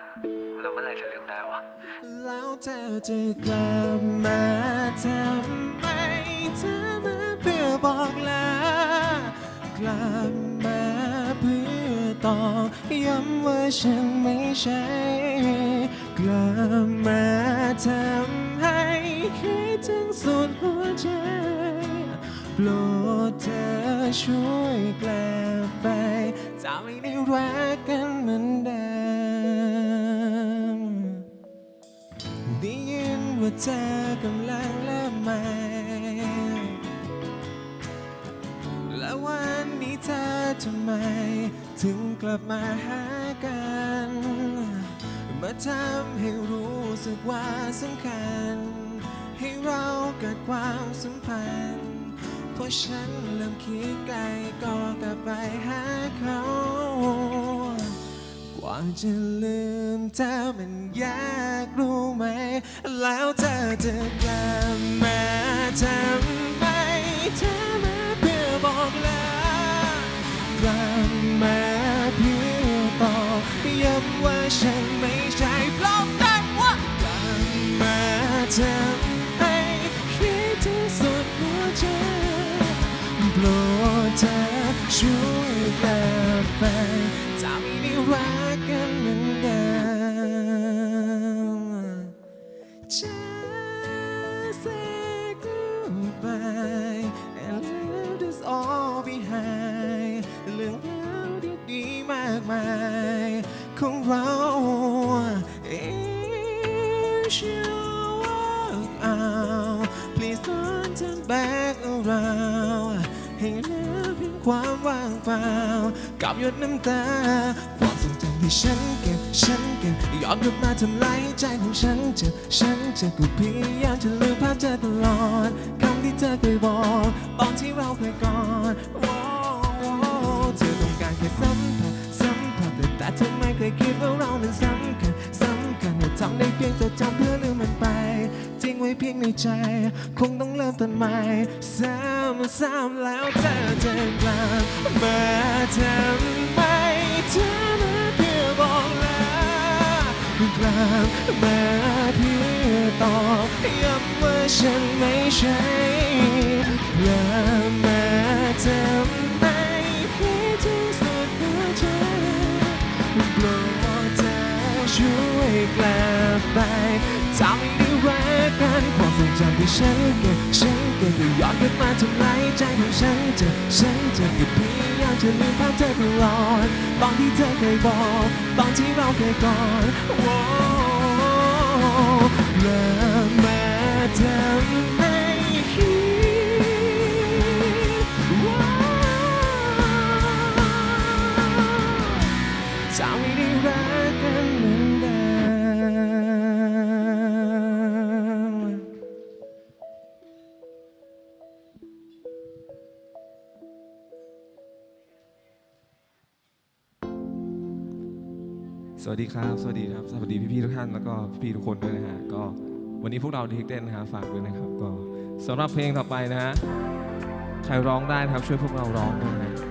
เจอกันอยู่แบบเนี้ยแล้วเมื่อไหร่จะลืมได้วะ แล้วเธอจะกลับมาทำไมเธอมาเพื่อบอกลากลับมาเพื่อตอกย้ำว่าฉันไม่ใช่กลับมาทำให้คิดถึงสุดหัวใจโปรดเธอช่วยกลับไปจะไม่ได้รักกัน ว่าเธอกำลังเริ่มใหม่และวันนี้เธอทำไม ถึงกลับมาหากัน มาทำให้รู้สึกว่าสำคัญ ให้เราเกิดความสัมพันธ์เพราะฉันเริ่มคิดไกลก็กลับไปหาเขา ว่าจะลืมเธอมันยากรู้ไหม แล้วเธอจะกลับมาทำไมเธอมาเพื่อบอกลากลับมาเพื่อตอกย้ำว่าฉันไม่ใช่เพราะแต่ว่ากลับมาทำให้คิดถึงสุดหัวใจโปรดเธอช่วยกลับไปจะไของเรา If you walk out please don't turn back around ให้เหลือเพียงความว่างเปล่ากับหยดน้ำตาความทรงจำที่ฉันเก็บฉันเก็บย้อนกลับมาทำลายใจของฉันเจ็บฉันเจ็บก็พยายามจะลืมภาพเธอตลอดคำที่เธอเคยบอกตอนที่เราเคยกอดโอ้เธอต้องการแค่สัมผัส สัมผัสแต่แต่เธอไม่เคยคิดว่าเรานั้นสำคัญสำคัญว่ทำได้เพียงจดจำเพื่อลืมมันไปทิ้งไว้เพียงในใจ คงต้องเริ่มต้นใหม่ซ้ำซ้ำแล้วเธอจะกลับมาทำไมเธอมาเพื่อบอกลากลับมาเพื่อตอกย้ำว่าฉันไม่ใช่กลับมาทำ ไปทำให้ได้รักกันความทรงจำที่ฉันเก็บฉันเก็บก็ย้อนกลับมาทำลายใจของฉันเจ็บฉันเจ็บก็พยายามจะลืมภาพเธอตลอดตอนที่เธอเคยบอกตอนที่เราเคยกอดโอ้เริ่มมาทำ สวัสดีครับ สวัสดีครับ สวัสดีพี่ๆทุกท่านแล้วก็พี่ๆทุกคนด้วยนะฮะ ก็วันนี้พวกเราดีเทคเต้นนะฮะฝากด้วยนะครับ ก็สำหรับเพลงต่อไปนะฮะ ใครร้องได้นะครับช่วยพวกเราร้องด้วยนะ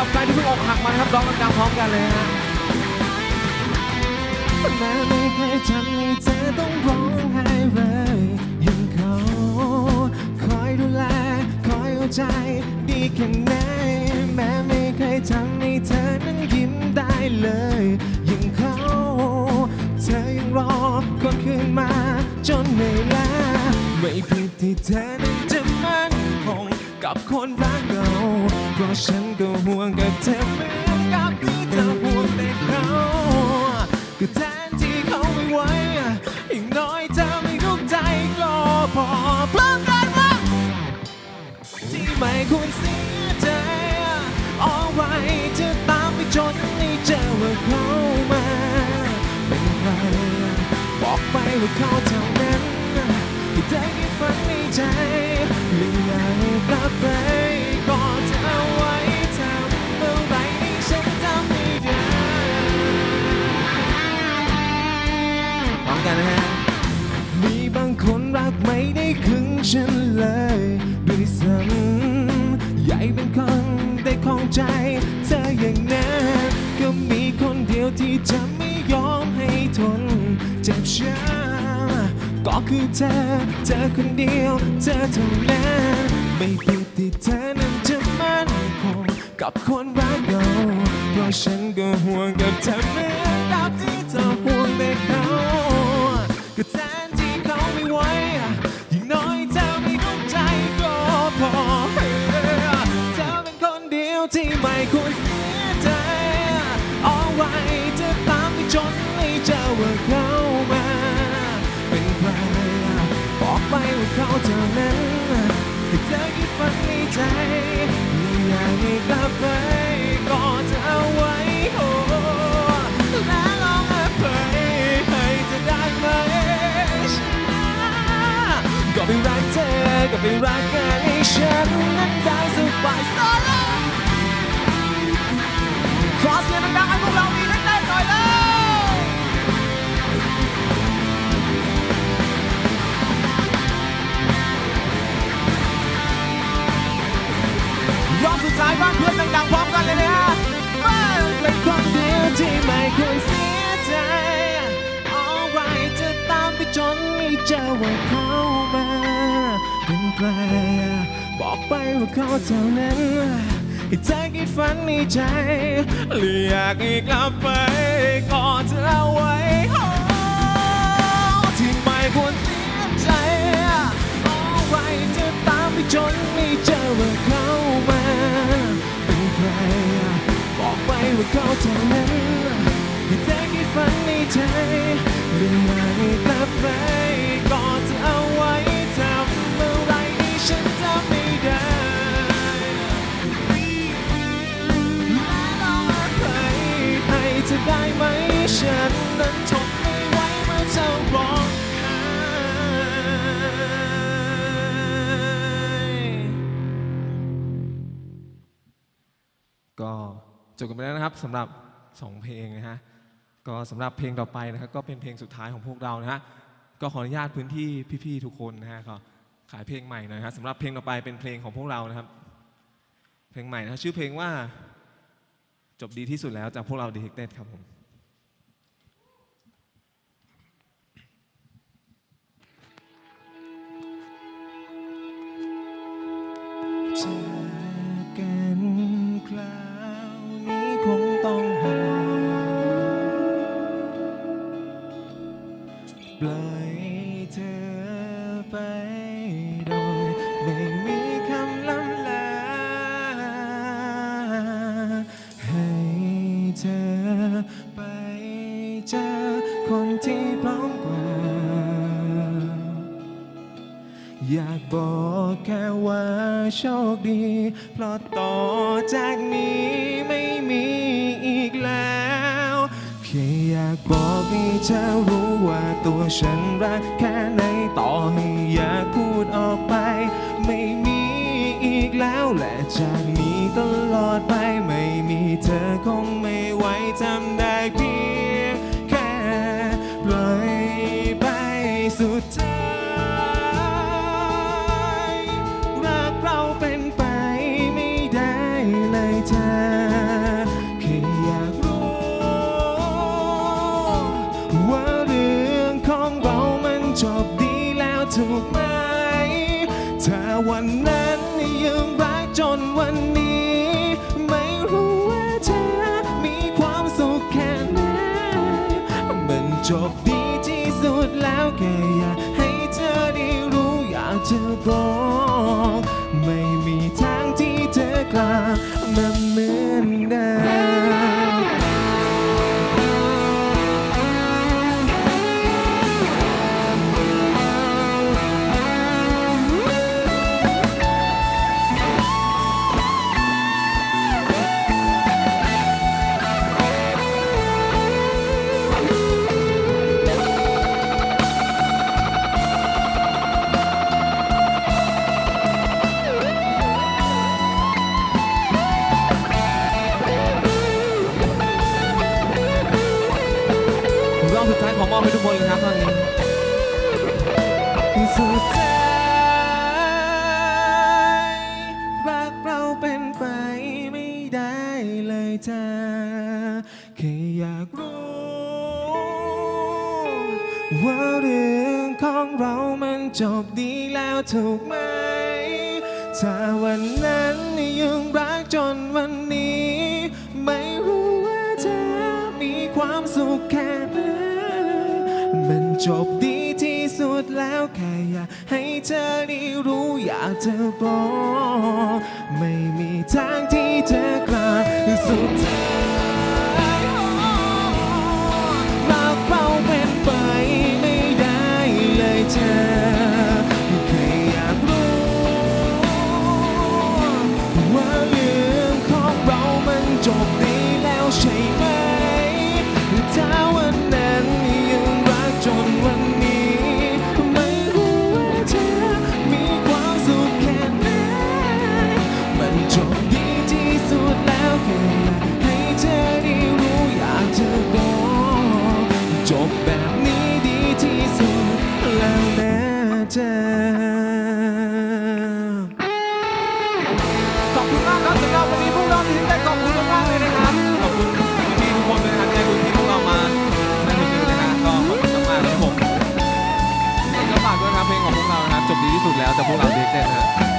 ลับใครที่เพิ่งอกหักมานะครับร้องดังๆพร้อมกันเลยฮะแม้ไม่เคยทำให้เธอต้องร้องไห้เลยยังเขา คอยดูแล คอยเอาใจ ดีแค่ไหน ไม่ควรเสียใจเอาไว้จะตามไปจนไม่เจอว่าเขามาเป็นใครบอกไปว่าเขาเท่านั้นที่เธอได้ฝันในใจและอยากกลับไป ใจเธออย่างนั้นก็มีคนเดียวที่จะไม่ยอมให้ทนเจ็บช้ำก็คือเธอ เธอคนเดียวเธอเท่านั้นไม่ผิดที่เธอนั้นจะมั่นคงกับคนรักเราเพราะฉันก็ห่วงกับเธอเหมือนกับที่เธอห่วงแต่เขาก็แทน ควรเสียใจเอาไว้จะตามไปจนไม่เจอว่าเขามา เป็นใครบอกไปว่าเขาเท่านั้นให้เธอคิดฝันในใจไม่อยากให้กลับไปกอดเธอเอาไว้โอ้และลองอภัยให้เธอได้ไหมก็ไปรักเธอก็ไปรักงานให้ฉันนั้นได้สบายสบาย จอว่าเขามาเป็นใครบอกไปว่าเขาเท่านั้นให้เธอคิดฝันในใจหรืออยากให้กลับไปกอดเธอไว้ที่ไม่ควรเสียใจ Alright จะตามไปจนไม่เจอว่าเขามาเป็นใครบอกไปว่าเขาเท่านั้นให้เธอคิดฝันในใจ เรื่องอยากให้กลับไปกอดเธอเอาไว้ทำเมื่อไรที่ฉันจำไม่ได้และลองอภัยให้เธอได้ไหมฉันนั้นทนไม่ไหวเมื่อเธอร้องก็จบกันไปแล้วนะครับสำหรับ 2 เพลงนะฮะ ก็สำหรับเพลงต่อไปนะครับก็เป็นเพลงสุดท้ายของพวกเรานะฮะก็ขออนุญาตพื้นที่พี่ๆทุกคนนะฮะก็ขายเพลงใหม่หน่อยฮะครับสำหรับเพลงต่อไปเป็นเพลงของพวกเรานะครับ เพลงใหม่นะชื่อเพลงว่าจบดีที่สุดแล้วจากพวกเราดีเทคเต็ครับผม คนที่พร้อมกว่า อยากบอกแค่ว่าโชคดี เพราะต่อจากนี้ไม่มีอีกแล้วแค่อยากบอกให้เธอรู้ว่าตัวฉันรักแค่ไหนต่อให้อยากพูดออกไป ไม่มีอีกแล้วและจากนี้ตลอดไปไม่มีเธอคงไม่ไหวทำได้ สุดท้ายรักเราเป็นไปไม่ได้เลยเธอแค่อยากรู้ ว่าเรื่องของเรามันจบดีแล้วถูกไหม ถ้าวันนั้นยังรักจนวันนี้ ไม่รู้ว่าเธอมีความสุขแค่ไหนมันจบดี ดแล้วแค่อยากให้เธอได้รู้อยากจะบอกไม่มีทางที่เธอกลับมาเหมือนเดิม เราเป็นไปไม่ได้เลยจ้อแค่อยากรู้ ว่าเรื่องของเรามันจบดีแล้วถูกไหม ถ้าวันนั้นยังรักจนวันนี้ ไม่รู้ว่าเธอมีความสุขแค่ไหนมันจบดี สุดแล้วแค่อยากให้เธอได้รู้อยากจะบอก ไม่มีทางที่เธอกล้าสุดท้ายรักเราเป็นไปไม่ได้เลยเธอแค่อยากรู้ว่าเรื่องของเรามันจบดีแล้วใช่ไหม อบคุณมากๆเลยนะครับขอบคุณพี่ๆทุกคนเลยนะครับที่ดูที่พวกเรามาในวันนี้นะฮะก็ขอบคุณมากๆครับผมก็ฝากด้วยนะครับเพลงของพวกเรานะครับจบดีที่สุดแล้วจากพวกเราเด็กเด่นนะครับ